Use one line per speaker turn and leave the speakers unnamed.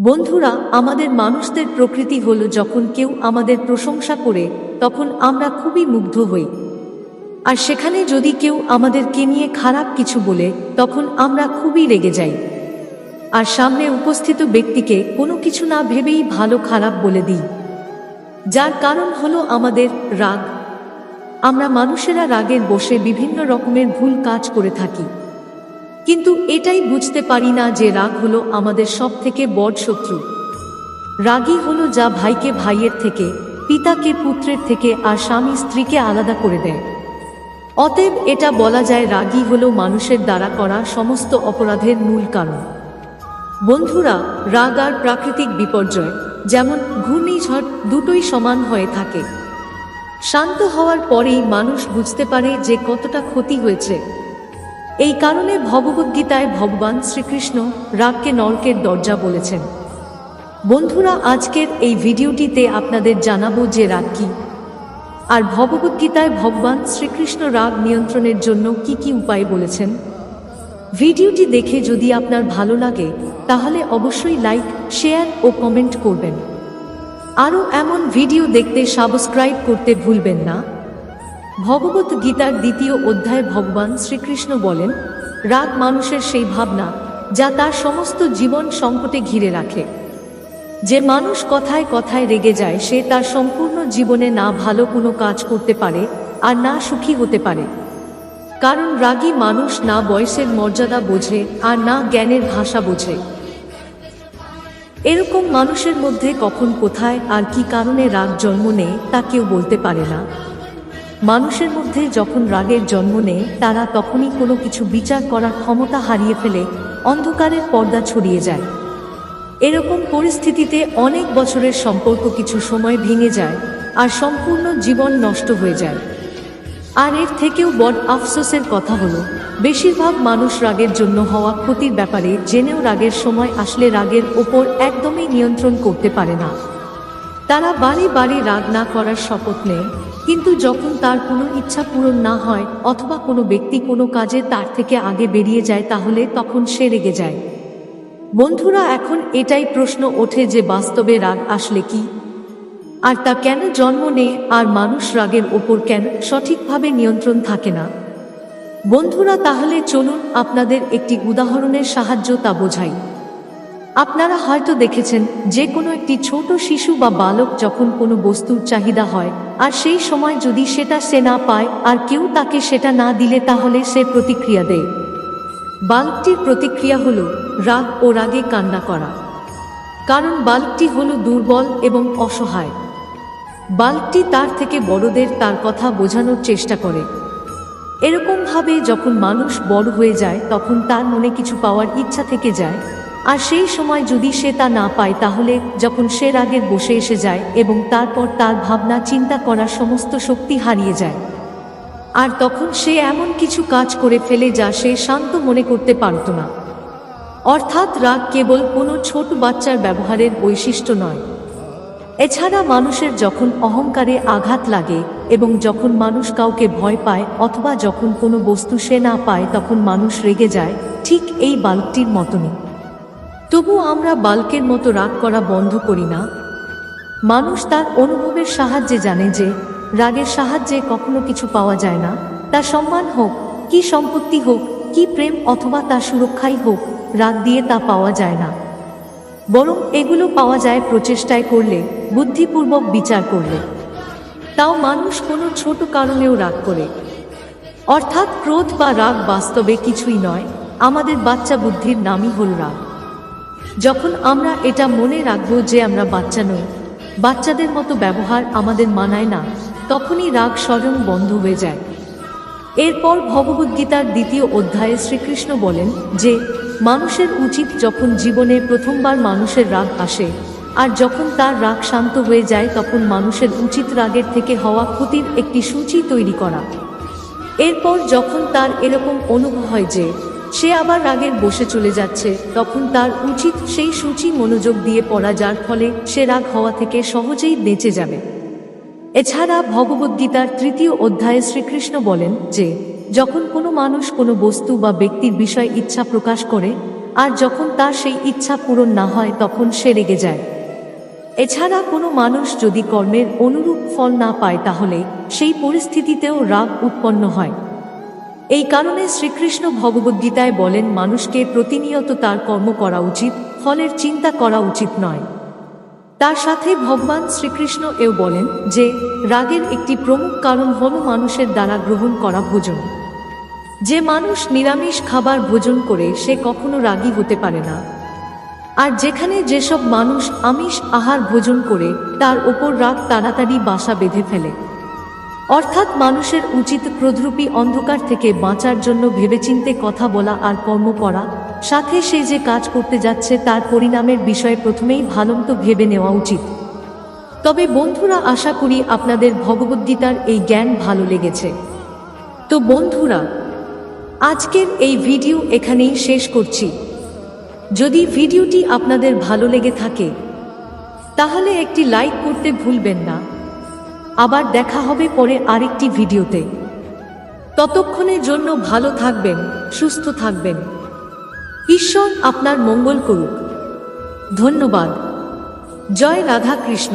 বন্ধুরা, আমাদের মানুষদের প্রকৃতি হলো যখন কেউ আমাদের প্রশংসা করে, তখন আমরা খুবই মুগ্ধ হই। আর সেখানে যদি কেউ আমাদেরকে নিয়ে খারাপ কিছু বলে, তখন আমরা খুবই রেগে যাই। আর সামনে উপস্থিত ব্যক্তিকে কোনো কিছু না ভেবেই ভালো খারাপ বলে দিই। যার কারণ হলো আমাদের রাগ। আমরা মানুষেরা রাগের বসে বিভিন্ন রকমের ভুল কাজ করে থাকি। কিন্তু এটাই বুঝতে পারি না যে রাগ হলো আমাদের সব থেকে বড় শত্রু। রাগই হলো যা ভাইকে ভাইয়ের থেকে, পিতাকে পুত্রের থেকে আর স্বামী স্ত্রীকে আলাদা করে দেয়। অতএব এটা বলা যায় রাগই হলো মানুষের দ্বারা করা সমস্ত অপরাধের মূল কারণ। বন্ধুরা, রাগ আর প্রাকৃতিক বিপর্যয়, যেমন ঘূর্ণিঝড় দুটোই সমান হয়ে থাকে। শান্ত হওয়ার পরেই মানুষ বুঝতে পারে যে কতটা ক্ষতি হয়েছে। এই কারণে ভগবদ্গীতায় ভগবান শ্রীকৃষ্ণ রাগকে নরকের দরজা বলেছেন। বন্ধুরা, আজকের এই ভিডিওটিতে আপনাদের জানাব যে রাগ কি। আর ভগবদ্গীতায় ভগবান শ্রীকৃষ্ণ রাগ নিয়ন্ত্রণের জন্য কি কি উপায় বলেছেন। ভিডিওটি দেখে যদি আপনার ভালো লাগে, তাহলে অবশ্যই লাইক, শেয়ার ও কমেন্ট করবেন। আরও এমন ভিডিও দেখতে সাবস্ক্রাইব করতে ভুলবেন না। ভগবত গীতার দ্বিতীয় অধ্যায়ে ভগবান শ্রীকৃষ্ণ বলেন, রাগ মানুষের সেই ভাবনা যা তার সমস্ত জীবন সংকটে ঘিরে রাখে। যে মানুষ কথায় কথায় রেগে যায়, সে তার সম্পূর্ণ জীবনে না ভালো কোনো কাজ করতে পারে আর না সুখী হতে পারে। কারণ রাগী মানুষ না বয়সের মর্যাদা বোঝে আর না জ্ঞানের ভাষা বোঝে। এরকম মানুষের মধ্যে কখন কোথায় আর কি কারণে রাগ জন্ম নেয় তা কেউ বলতে পারে না। মানুষের মধ্যে যখন রাগের জন্ম নেয়, তারা তখনই কোনো কিছু বিচার করার ক্ষমতা হারিয়ে ফেলে, অন্ধকারের পর্দা ছড়িয়ে যায়। এরকম পরিস্থিতিতে অনেক বছরের সম্পর্ক কিছু সময় ভেঙে যায় আর সম্পূর্ণ জীবন নষ্ট হয়ে যায়। আর এর থেকেও বড় আফসোসের কথা হলো, বেশিরভাগ মানুষ রাগের জন্য হওয়া ক্ষতির ব্যাপারে জেনেও রাগের সময় আসলে রাগের ওপর একদমই নিয়ন্ত্রণ করতে পারে না। তারা বাড়ি বাড়ি রাগ না করার শপথ নেয় কিন্তু যখন তার কোনো ইচ্ছা পূরণ না হয়, অথবা কোনো ব্যক্তি কোনো কাজে তার থেকে আগে বেরিয়ে যায়, তাহলে তখন সে রেগে যায়। বন্ধুরা, এখন এটাই প্রশ্ন ওঠে যে বাস্তবে রাগ আসলে কি? আর তা কেন জন্ম নেয় আর মানুষ রাগের ওপর কেন সঠিকভাবে নিয়ন্ত্রণ থাকে না? বন্ধুরা, তাহলে চলুন আপনাদের একটি উদাহরণের সাহায্য তা বোঝাই। আপনারা হয়তো দেখেছেন, যে কোনো একটি ছোট শিশু বা বালক যখন কোনো বস্তুর চাহিদা হয়, আর সেই সময় যদি সেটা সে না পায়, আর কেউ তাকে সেটা না দিলে তাহলে সে প্রতিক্রিয়া দেয়। বালকটির প্রতিক্রিয়া হলো রাগ ও রাগে কান্না করা। কারণ বালকটি হলো দুর্বল এবং অসহায়। বালকটি তার থেকে বড়দের তার কথা বোঝানোর চেষ্টা করে। এরকমভাবে যখন মানুষ বড় হয়ে যায়, তখন তার মনে কিছু পাওয়ার ইচ্ছা থেকে যায় আর সেই সময় যদি সে তা না পায়, তাহলে যখন সে রাগের বসে এসে যায় এবং তারপর তার ভাবনা চিন্তা করার সমস্ত শক্তি হারিয়ে যায়। আর তখন সে এমন কিছু কাজ করে ফেলে যা সে শান্ত মনে করতে পারত না। অর্থাৎ রাগ কেবল কোনো ছোট বাচ্চার ব্যবহারের বৈশিষ্ট্য নয়। এছাড়া মানুষের যখন অহংকারে আঘাত লাগে এবং যখন মানুষ কাউকে ভয় পায় অথবা যখন কোনো বস্তু সে না পায়, তখন মানুষ রেগে যায়, ঠিক এই বাল্কটির মতনই। তবু আমরা বাল্কের মতো রাগ করা বন্ধ করি না। মানুষ তার অনুভবের সাহায্যে জানে যে, রাগের সাহায্যে কখনো কিছু পাওয়া যায় না। তা সম্মান হোক, কি সম্পত্তি হোক, কি প্রেম অথবা তা সুরক্ষাই হোক, রাগ দিয়ে তা পাওয়া যায় না। বরং এগুলো পাওয়া যায় প্রচেষ্টায় করলে, বুদ্ধিপূর্বক বিচার করলে। তাও মানুষ কোনো ছোট কারণেও রাগ করে। অর্থাৎ ক্রোধ বা রাগ বাস্তবে কিছুই নয়, আমাদের বাচ্চা বুদ্ধির নামই হল রাগ। যখন আমরা এটা মনে রাখব যে আমরা বাচ্চা নই, বাচ্চাদের মতো ব্যবহার আমাদের মানায় না, তখনই রাগ স্বয়ং বন্ধ হয়ে যায়। এরপর ভগবদ্গীতার দ্বিতীয় অধ্যায়ে শ্রীকৃষ্ণ বলেন যে, মানুষের উচিত যখন জীবনে প্রথমবার মানুষের রাগ আসে, আর যখন তার রাগ শান্ত হয়ে যায়, তখন মানুষের উচিত রাগের থেকে হওয়া ক্ষতির একটি সূচি তৈরি করা। এরপর যখন তার এরকম অনুভব হয় যে সে আবার রাগের বসে চলে যাচ্ছে। তখন তার উচিত সেই সূচি মনোযোগ দিয়ে পড়া, যার ফলে সে রাগ হওয়া থেকে সহজেই বেঁচে যাবে। এছাড়া ভগবদ্গীতার তৃতীয় অধ্যায়ে শ্রীকৃষ্ণ বলেন যে, যখন কোনো মানুষ কোনো বস্তু বা ব্যক্তির বিষয়ে ইচ্ছা প্রকাশ করে, আর যখন তার সেই ইচ্ছা পূরণ না হয়, তখন সে রেগে যায়। এছাড়া কোনো মানুষ যদি কর্মের অনুরূপ ফল না পায়, তাহলে সেই পরিস্থিতিতেও রাগ উৎপন্ন হয়। এই কারণে শ্রীকৃষ্ণ ভগবদ্গীতায় বলেন, মানুষকে প্রতিনিয়ত তার কর্ম করা উচিত, ফলের চিন্তা করা উচিত নয়। তার সাথে ভগবান শ্রীকৃষ্ণ এও বলেন যে, রাগের একটি প্রমুখ কারণ হল মানুষের দ্বারা গ্রহণ করা ভোজন। যে মানুষ নিরামিষ খাবার ভোজন করে, সে কখনো রাগী হতে পারে না। আর যেখানে যেসব মানুষ আমিষ আহার ভোজন করে, তার ওপর রাগ তাড়াতাড়ি বাসা বেঁধে ফেলে। অর্থাৎ মানুষের উচিত প্রদ্রুপী অন্ধকার থেকে বাঁচার জন্য ভেবেচিন্তে কথা বলা আর কর্ম করা, সাথে সে যে কাজ করতে যাচ্ছে তার পরিণামের বিষয়ে প্রথমেই ভালন্ত ভেবে নেওয়া উচিত। তবে বন্ধুরা, আশা করি আপনাদের ভগবদ্গীতার এই জ্ঞান ভালো লেগেছে। তো বন্ধুরা, আজকের এই ভিডিও এখানেই শেষ করছি। যদি ভিডিওটি আপনাদের ভালো লেগে থাকে, তাহলে একটি লাইক করতে ভুলবেন না। আবার দেখা হবে পরে আরেকটি ভিডিওতে। ততক্ষণের জন্য ভালো থাকবেন, সুস্থ থাকবেন। ঈশ্বর আপনার মঙ্গল করুক। ধন্যবাদ। জয় রাধা কৃষ্ণ